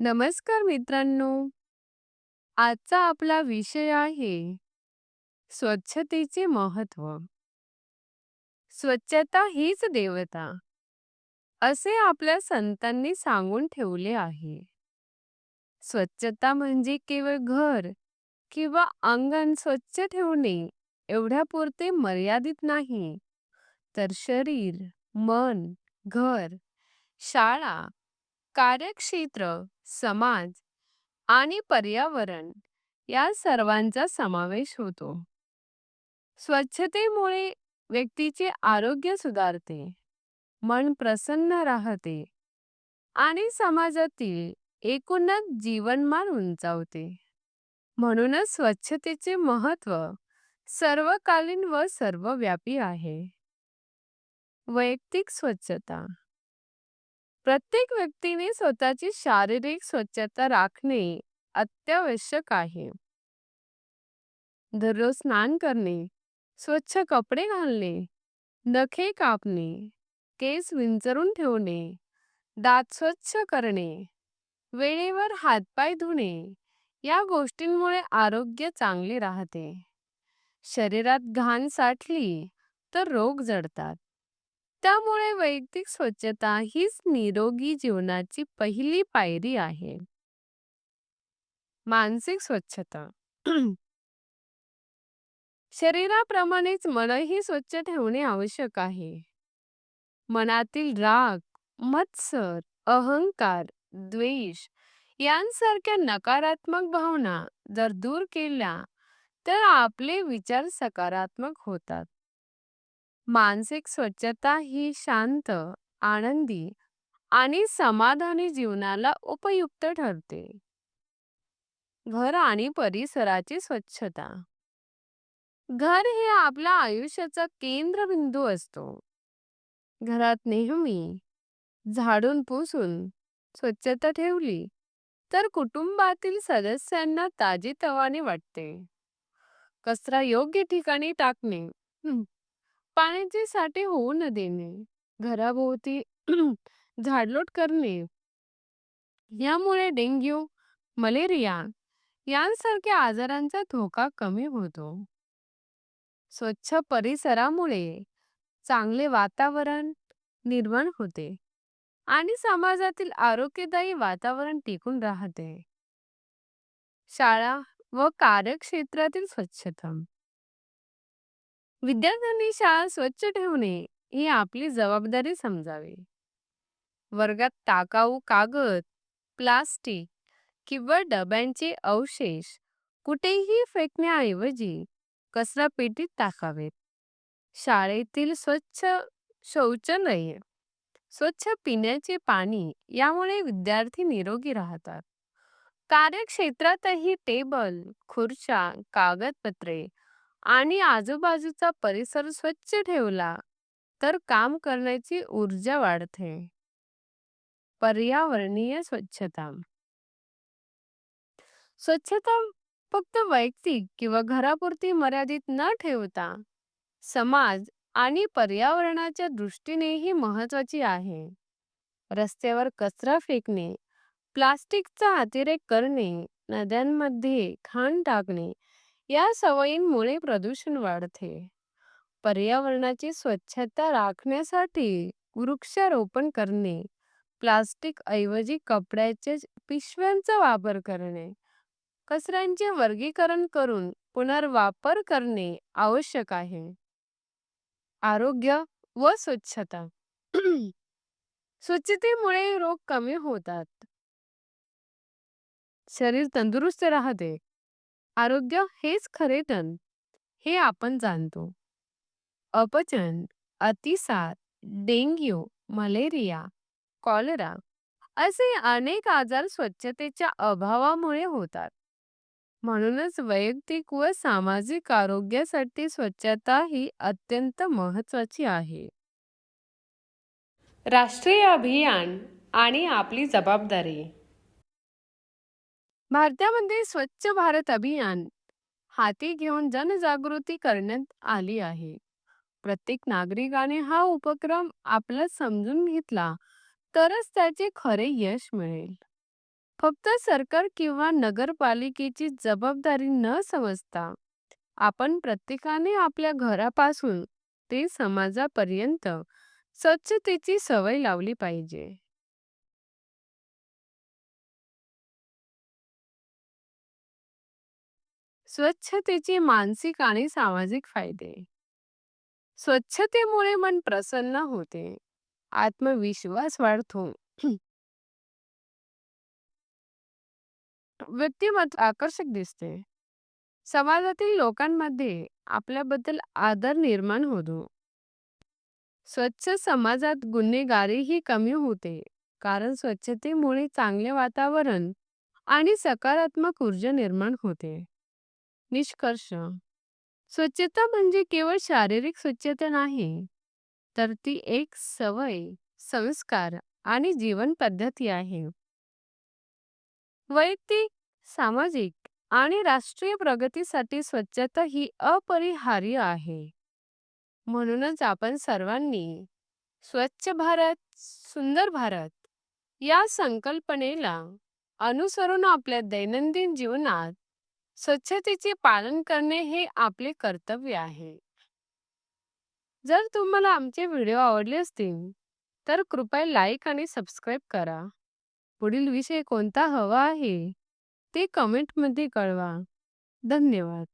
नमस्कार मित्रांनो. आजचा आपला विषय आहे स्वच्छतेचे महत्त्व स्वच्छता हीच देवता असे आपल्या संतांनी सांगून ठेवले आहे. स्वच्छता म्हणजे केवळ घर किंवा अंगण स्वच्छ ठेवणे एवढ्यापुरते मर्यादित नाही. तर शरीर मन घर शाळा कार्यक्षेत्र समाज आणि पर्यावरण या सर्वांचा समावेश होतो. स्वच्छतेमुळे व्यक्तीचे आरोग्य सुधारते मन प्रसन्न राहते आणि समाजातील एकूणच जीवनमान उंचावते. म्हणूनच स्वच्छतेचे महत्त्व सर्वकालीन व सर्वव्यापी आहे. वैयक्तिक स्वच्छता प्रत्येक व्यक्तीने स्वतःची शारीरिक स्वच्छता राखणे अत्यावश्यक आहे. दररोज स्नान करणे स्वच्छ कपडे घालणे नखे कापणे केस विंचरून ठेवणे दात स्वच्छ करणे वेळेवर हातपाय धुणे या गोष्टींमुळे आरोग्य चांगले राहते. शरीरात घाण साठली तर रोग जडतात. त्यामुळे वैयक्तिक स्वच्छता हीच निरोगी जीवनाची पहिली पायरी आहे. मानसिक स्वच्छता. शरीराप्रमाणेच मनही स्वच्छ ठेवणे आवश्यक आहे. मनातील राग मत्सर अहंकार द्वेष यांसारख्या नकारात्मक भावना जर दूर केल्या तर आपले विचार सकारात्मक होतात. मानसिक स्वच्छता ही शांत आनंदी आणि समाधानी जीवनाला उपयुक्त ठरते. घर आणि परिसराची स्वच्छता. घर हे आपल्या आयुष्याचा केंद्रबिंदू असतो. घरात नेहमी झाडून पुसून स्वच्छता ठेवली तर कुटुंबातील सदस्यांना ताजेतवाने वाटते. कचरा योग्य ठिकाणी टाकणे पाण्याचे साठे होऊ न देणे घराभोवती झाडलोट करणे. यामुळे डेंग्यू मलेरिया यांसारख्या आजारांचा धोका कमी होतो. स्वच्छ परिसरामुळे चांगले वातावरण निर्माण होते आणि समाजातील आरोग्यदायी वातावरण टिकून राहते. शाळा व कार्यक्षेत्रातील स्वच्छता. विद्यार्थ्यांनी शाळा स्वच्छ ठेवणे ही आपली जबाबदारी समजावी. वर्गात टाकाऊ कागद प्लास्टिक किंवा डब्यांचे अवशेष कुठेही फेकण्याऐवजी कचरा पेटीत टाकावेत. शाळेतील स्वच्छ शौचालय स्वच्छ पिण्याचे पाणी यामुळे विद्यार्थी निरोगी राहतात. कार्यक्षेत्रातही टेबल खुर्च्या कागदपत्रे आणि आजूबाजूचा परिसर स्वच्छ ठेवला तर काम करण्याची ऊर्जा वाढते. पर्यावरणीय स्वच्छता. स्वच्छता फक्त वैयक्तिक किंवा घरापुरती मर्यादित न ठेवता समाज आणि पर्यावरणाच्या दृष्टीनेही महत्वाची आहे. रस्त्यावर कचरा फेकणे प्लास्टिकचा अतिरेक करणे नद्यांमध्ये घाण टाकणे या सवयींमुळे प्रदूषण वाढते. पर्यावरणाची स्वच्छता राखण्यासाठी वृक्षारोपण करणे प्लास्टिक ऐवजी कपड्याच्या पिशव्यांचा वापर करणे कचऱ्यांचे वर्गीकरण करून पुनर्वापर करणे आवश्यक आहे. आरोग्य व स्वच्छता. स्वच्छतेमुळे रोग कमी होतात. शरीर तंदुरुस्त राहते. आरोग्य हेच खरे धन हे आपण जाणतो. अपचन अतिसार डेंग्यू मलेरिया कॉलरा असे अनेक आजार स्वच्छतेच्या अभावामुळे होतात. म्हणूनच वैयक्तिक व सामाजिक आरोग्यासाठी स्वच्छता ही अत्यंत महत्वाची आहे. राष्ट्रीय अभियान आणि आपली जबाबदारी भारतामध्ये स्वच्छ भारत अभियान हाती घेऊन जनजागृती करण्यात आली आहे प्रत्येक नागरिकाने हा उपक्रम आपला समजून घेतला तरच त्याचे खरे यश मिळेल फक्त सरकार किंवा नगरपालिकेची जबाबदारी न समजता आपण प्रत्येकाने आपल्या घरापासून ते समाजापर्यंत स्वच्छतेची सवय लावली पाहिजे. स्वच्छतेचे मानसिक आणि सामाजिक फायदे. स्वच्छतेमुळे मन प्रसन्न होते, आत्मविश्वास वाढतो, व्यक्तिमत्व आकर्षक दिसते, समाजातील लोकांमध्ये आपल्याबद्दल आदर निर्माण होतो. स्वच्छ समाजात गुन्हेगारीही कमी होते, कारण स्वच्छतेमुळे चांगले वातावरण आणि सकारात्मक ऊर्जा निर्माण होते. निष्कर्ष स्वच्छता म्हणजे केवळ शारीरिक स्वच्छता नाही, तर ती एक सवय, संस्कार आणि जीवन पद्धती आहे. वैयक्तिक, सामाजिक आणि राष्ट्रीय प्रगतीसाठी स्वच्छता ही अपरिहार्य आहे. म्हणूनच आपण सर्वांनी स्वच्छ भारत, सुंदर भारत या संकल्पनेला अनुसरून आपल्या दैनंदिन जीवनात स्वच्छतेचे पालन करणे हे आपले कर्तव्य आहे. जर तुम्हाला आमचे व्हिडिओ आवडले असतील, तर कृपया लाईक आणि सबस्क्राईब करा. पुढील विषय कोणता हवा आहे ते कमेंटमध्ये कळवा. धन्यवाद.